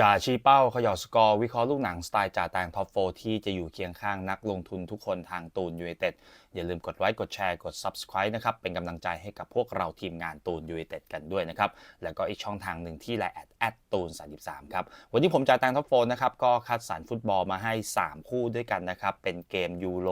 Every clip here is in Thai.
จ่าชี้เป้าขย่าสกอร์ วิเคราะห์ลูกหนังสไตล์จ่าแตงท็อปโฟที่จะอยู่เคียงข้างนักลงทุนทุกคนทางตูนยู i นเต็ดอย่าลืมกดไลค์กดแชร์กด Subscribe นะครับ เป็นกำลังใจให้กับพวกเราทีมงานตูนยู i นเต็ดกันด้วยนะครับ แล้วก็อีกช่องทางหนึ่งที่ไลน์แอดแอดตูน33 ครับ วันนี้ผมจ่าแตงท็อปโฟนะครับ ก็คัดสรรฟุตบอลมาให้ 3 คู่ด้วยกันนะครับ เป็นเกมยูโร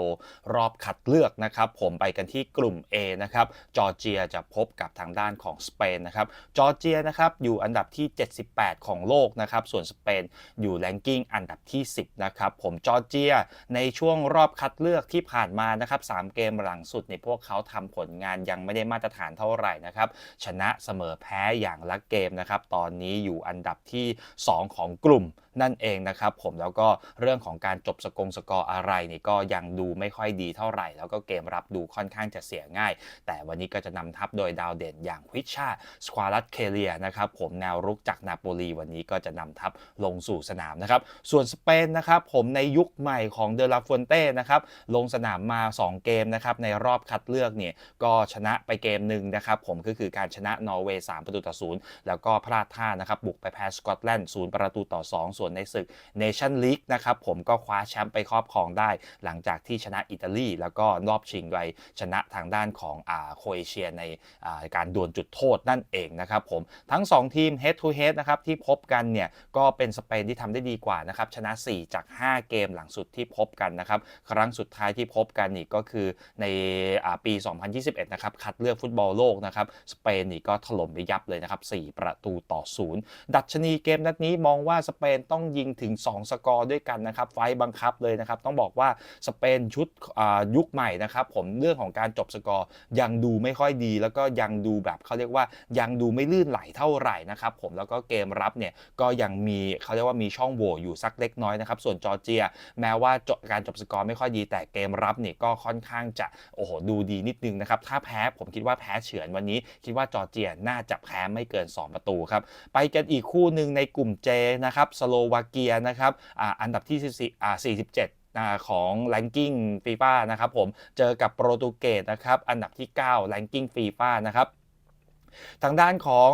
รอบคัดเลือกนะครับผมไปกันที่กลุ่ม A นะครับจอร์เจียจะพบกับทางด้านของสเปนนะครับจอร์เจียนะครับอยู่อันดับที่ 78 ของโลกนะครับส่วนสเปนอยู่แรงกิ้งอันดับที่ 10 นะครับ ผมจอร์เจียในช่วงรอบคัดเลือกที่ผ่านมานะครับ3เกมหลังสุดในพวกเขาทำผลงานยังไม่ได้มาตรฐานเท่าไหร่นะครับ ชนะเสมอแพ้อย่างละเกมนะครับ ตอนนี้อยู่อันดับที่ 2 ของกลุ่มนั่นเองนะครับผมแล้วก็เรื่องของการจบสกงสกอร์อะไรนี่ก็ยังดูไม่ค่อยดีเท่าไหร่ แล้วก็เกมรับดูค่อนข้างจะเสียง่าย แต่วันนี้ก็จะนำทัพโดยดาวเด่นอย่างวิชชาสควาลัสเคเลียนะครับผมแนวรุกจากนาโปลีวันนี้ก็จะนำทัพลงสู่สนามนะครับส่วนสเปนนะครับผมในยุคใหม่ของเดลาฟวนเต้นะครับลงสนามมา 2 เกมนะครับในรอบคัดเลือกเนี่ยก็ชนะไปเกมหนึ่งนะครับผมก็คือการชนะนอร์เวย์3ประตูต่อศูนย์แล้วก็พลาดท่านะครับบุกไปแพ้สกอตแลนด์0ประตูต่อ 2ส่วนในศึกเนชั่นลีกนะครับผมก็คว้าแชมป์ไปครอบครองได้ หลังจากที่ชนะอิตาลี แล้วก็รอบชิงไปชนะทางด้านของอ่าโคเอเชียในอ่าการดวลจุดโทษนั่นเองนะครับผมทั้ง 2 ทีม head to head นะครับที่พบกันเนี่ยก็เป็นสเปนที่ทำได้ดีกว่านะครับชนะ 4 จาก 5 เกมหลังสุดที่พบกันนะครับครั้งสุดท้ายที่พบกันนี่ก็คือในอ่าปี 2021 นะครับคัดเลือกฟุตบอลโลกนะครับสเปนนี่ก็ถล่มไปยับเลยนะครับ4ประตูต่อ 0 ดัชนีเกมนัดนี้มองว่าสเปนต้องยิงถึง 2 สกอร์ด้วยกันนะครับ ไฟบังคับเลยนะครับ ต้องบอกว่าสเปนชุดยุคใหม่นะครับ ผมเรื่องของการจบสกอร์ยังดูไม่ค่อยดี แล้วก็ยังดูแบบเขาเรียกว่ายังดูไม่ลื่นไหลเท่าไหร่นะครับผมแล้วก็เกมรับเนี่ยก็ยังมีเขาเรียกว่ามีช่องโหว่อยู่สักเล็กน้อยนะครับ ส่วนจอร์เจีย แม้ว่าจการจบสกอร์ไม่ค่อยดีแต่เกมรับเนี่ยก็ค่อนข้างจะโอ้โหดูดีนิดนึงนะครับถ้าแพ้ผมคิดว่าแพ้เฉือนวันนี้ คิดว่าจอร์เจียน่าจะแพ้ไม่เกิน 2 ประตูครับไปกันอีกคู่หนึ่งในกลุ่ม J นะครับสโลวาเกียนะครับออันดับที่ 14อ่า47ของแรงกิ้งฟีฟ่านะครับผมเจอกับโปรตุเกสนะครับอันดับที่9แรงกิ้งฟีฟ่านะครับ ทางด้านของ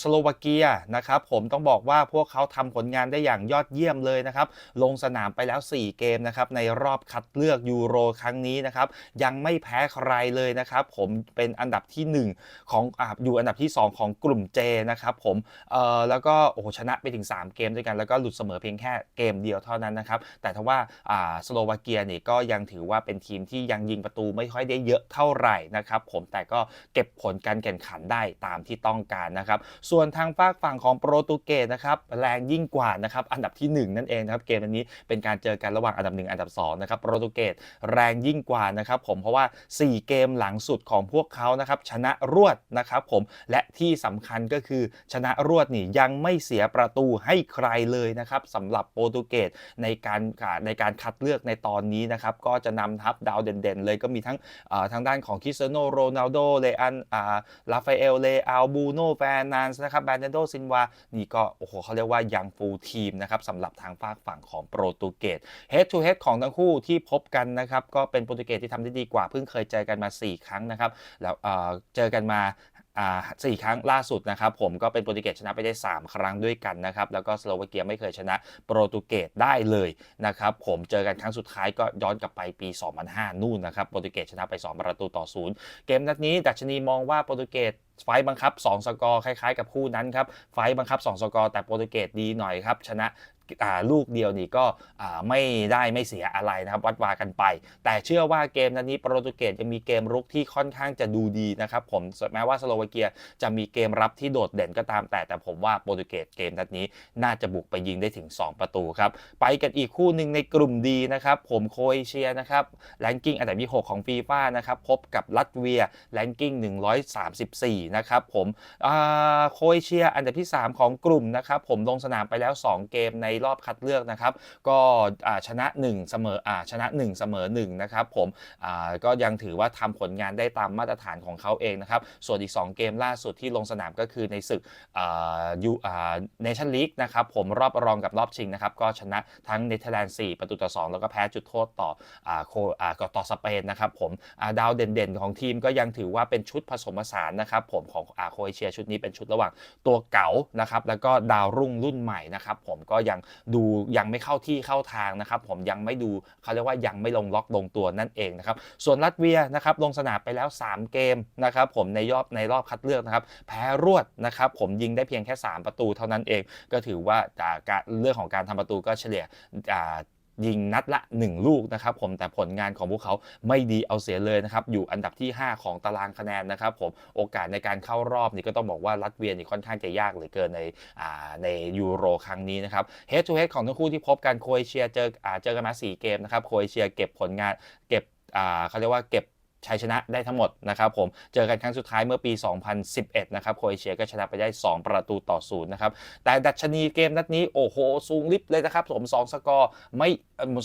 สโลวาเกียนะครับผมต้องบอกว่าพวกเขาทำผลงานได้อย่างยอดเยี่ยมเลยนะครับลงสนามไปแล้ว 4 เกมนะครับในรอบคัดเลือกยูโรครั้งนี้นะครับยังไม่แพ้ใครเลยนะครับผมเป็นอันดับทีหนึ่1 ของออยู่อันดับที่ 2 ของกลุ่ม J นะครับผมเอ่อแล้วก็โอ้ชนะไปถึง 3 เกมด้วยกัน แล้วก็หลุดเสมอเพียงแค่เกมเดียวเท่านั้นนะครับแต่ถ้าว่าอ่าสโลวาเกียนี่ก็ยังถือว่าเป็นทีมที่ยังยิงประตูไม่ค่อยได้เยอะเท่าไหร่นะครับผมแต่ก็เก็บผลการแข่งขันได้ตามที่ต้องการนะครับ ส่วนทางฝากฝั่งของโปรตุเกสนะครับแรงยิ่งกว่านะครับอันดับที่ 1 นั่นเองนะครับเกมอันนี้เป็นการเจอกันระหว่างอันดับ 1 อันดับ2นะครับโปรตุเกสแรงยิ่งกว่านะครับผมเพราะว่า 4 เกมหลังสุดของพวกเขานะครับชนะรวดนะครับผมและที่สำคัญก็คือชนะรวดนี่ยังไม่เสียประตูให้ใครเลยนะครับสำหรับโปรตุเกสในการในการคัดเลือกในตอนนี้นะครับก็จะนำทัพดาวเด่นๆ เลยก็มีทั้งทางด้านของคริสเตียโนโรนัลโดเลอันลาฟาเอลเลเอาลบูโนแฟนนันส์นะครับแบรนโดซินวา นี่ก็โอ้โหเขาเรียกว่ายังฟูลทีมนะครับสำหรับทางฝากฝั่งของโปรตุเกสเฮดทูเฮดของทั้งคู่ที่พบกันนะครับก็เป็นโปรตุเกสที่ทำได้ดีกว่าเพิ่งเคยเจอกันมา 4 ครั้งนะครับแล้วเเจอกันมา สี่ครั้งล่าสุดนะครับผมก็เป็นโปรตุเกสชนะไปได้ 3 ครั้งด้วยกันนะครับแล้วก็สโลวาเกียไม่เคยชนะโปรตุเกสได้เลยนะครับผมเจอกันครั้งสุดท้ายก็ย้อนกลับไปปี 2005 นู่นนะครับโปรตุเกสชนะไป 2 ประตูต่อศูนย์เกมนัดนี้ดัชนีมองว่าโปรตุเกสไฟบังคับ 2 สกอร์คล้ายๆ กับคู่นั้นครับไฟบังคับ 2 สกอร์แต่โปรตุเกสดีหน่อยครับชนะ ลูกเดียวนี่ก็ไม่ได้ไม่เสียอะไรนะครับวัดวากันไป แต่เชื่อว่าเกมนัดนี้โปรตุเกสยังมีเกมรุกที่ค่อนข้างจะดูดีนะครับผมแม้ว่าสโลวาเกียจะมีเกมรับที่โดดเด่นก็ตามแต่แต่ผมว่าโปรตุเกสเกมนัดนี้น่าจะบุกไปยิงได้ถึง 2 ประตูครับไปกันอีกคู่หนึ่งในกลุ่มดีนะครับผมโคเอเชียนะครับแรงกิ้งอันดับที่6ของฟีฟ่านะครับพบกับลัตเวียแรงกิ้ง 134 นะครับผมโคเอเชียอันดับที่ 3 ของกลุ่มนะครับผมลงสนามไปแล้ว 2 เกมในรอบคัดเลือกนะครับ ก็ชนะ 1 เสมออชนะ 1 เสมอ1นะครับผมก็ยังถือว่าทำผลงานได้ตามมาตรฐานของเขาเองนะครับ ส่วนอีก 2 เกมล่าสุดที่ลงสนามก็คือในศึกยูอ่าเนชั่นลีกนะครับผมรอบรองกับรอบชิงนะครับ ก็ชนะทั้งเนเธอร์แลนด์4ประตูต่อ 2 แล้วก็แพ้จุดโทษต่ออโคอต่อสเปนนะครับผมาดาวเด่นๆ ของทีมก็ยังถือว่าเป็นชุดผสมผสานนะครับผมของอาโคเอเชียชุดนี้เป็นชุดระหว่างตัวเก๋านะครับแล้วก็ดาวรุ่งรุ่นใหม่นะครับผมก็ยังดูยังไม่เข้าที่เข้าทางนะครับผมยังไม่ดูเขาเรียกว่ายังไม่ลงล็อกลงตัวนั่นเองนะครับส่วนรัสเวียนะครับลงสนามไปแล้ว 3 เกมนะครับผมในรอบในรอบคัดเลือกนะครับแพ้รวดนะครับผมยิงได้เพียงแค่ 3 ประตูเท่านั้นเอง ก็ถือว่าจาการเรื่องของการทำประตูก็เฉลี่ยอ่า ยิงนัดละ 1 ลูกนะครับผมแต่ผลงานของพวกเขาไม่ดีเอาเสียเลยนะครับอยู่อันดับที่ 5 ของตารางคะแนนนะครับผมโอกาสในการเข้ารอบนี่ก็ต้องบอกว่ารัสเวียนี่ค่อนข้างจะยากเหลือเกินในอ่าในยูโรครั้งนี้นะครับเฮดทูเฮดของทั้งคู่ที่พบกันโครเอเชียเจออ่าเจอกันมา 4 เกมนะครับโครเอเชียเก็บผลงานเก็บอ่าเขาเรียกว่าเก็บชัยชนะได้ทั้งหมดนะครับผม เจอกันครั้งสุดท้ายเมื่อปี 2011 นะครับโครเอเชียก็ชนะไปได้ 2 ประตูต่อศูนย์นะครับ แต่ดัชนีเกมนัดนี้ โอ้โห สูงลิฟต์เลยนะครับผม2สกอร์ไม่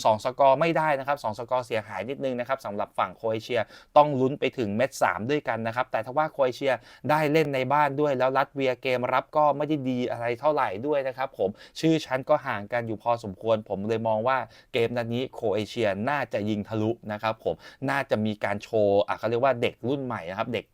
สองสกอร์ไม่ได้นะครับ2สกอร์เสียหายนิดนึงนะครับสำหรับฝั่งโครเอเชียต้องลุ้นไปถึงเม็ด3ด้วยกันนะครับ แต่ถ้าว่าโครเอเชียได้เล่นในบ้านด้วยแล้วรัสเวียเกมรับก็ไม่ได้ดีอะไรเท่าไหร่ด้วยนะครับผมชื่อชั้นก็ห่างกันอยู่พอสมควร ผมเลยมองว่าเกมนัดนี้โครเอเชียน่าจะยิงทะลุนะครับผมน่าจะมีการโชว์อะเขาเรียกว่าเด็กรุ่นใหม่นะครับเด็ก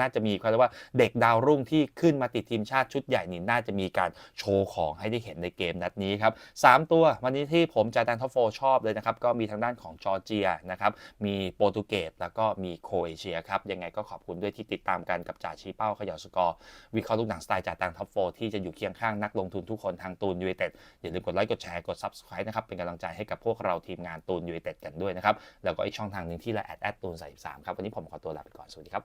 น่าจะมีเขาเรียกว่าเด็กดาวรุ่งที่ขึ้นมาติดทีมชาติชุดใหญ่นี่น่าจะมีการโชว์ของให้ได้เห็นในเกมนัดนี้ครับสามตัววันนี้ที่ผมจะดันท็อปโฟชอบเลยนะครับ ก็มีทางด้านของจอร์เจียนะครับ มีโปรตุเกสแล้วก็มีโครเอเชียครับ ยังไงก็ขอบคุณด้วยที่ติดตามกันกับจ่าชี้เป้าขย่าสกอร์ วิเคราะห์ลูกหนังสไตล์จ่าตังท็อปโฟที่จะอยู่เคียงข้างนักลงทุนทุกคนทางตูนยูไนเต็ดอย่าลืมกดไลค์กดแชร์กด subscribe นะครับเป็นกำลังใจให้กับพวกเราทีมงานตูนยูไนเต็ดกันด้วยนะครับแล้วก็อีกช่องทางหนึ่งที่ไลน์แอดแอดตูนใส่สามครับวันนี้ผมขอตัวลาไปก่อนสวัสดีครับ